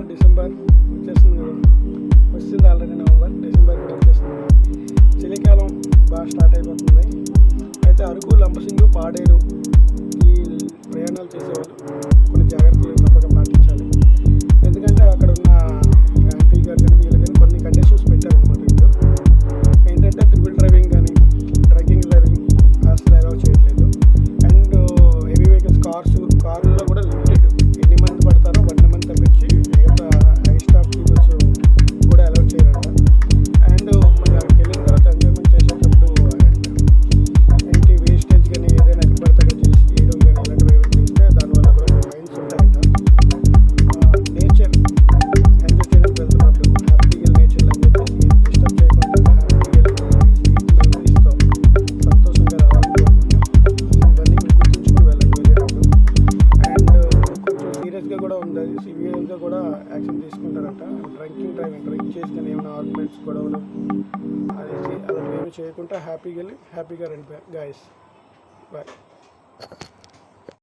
November December వచ్చేస్తుంది కదా. వచ్చింది ఆల్రెడీ నవంబర్ డిసెంబర్ వచ్చేస్తుంది. చలికాలం బాగా స్టార్ట్ అయిపోతుంది. అయితే అరకు లంబసింగు పాడేరు ఈ ప్రయాణాలు చేసేవాళ్ళు. కేసుగా కూడా ఉంది? సిబిఐతో కూడా యాక్షన్ తీసుకుంటారంట. డ్రింకింగ్ డ్రైవింగ్ డ్రింక్ చేసిన ఏమైనా ఆర్గ్యుమెంట్స్ గొడవలు అది అలాంటివి ఏమి చేయకుండా హ్యాపీగా వెళ్ళి హ్యాపీగా రండి గాయస్ బాయ్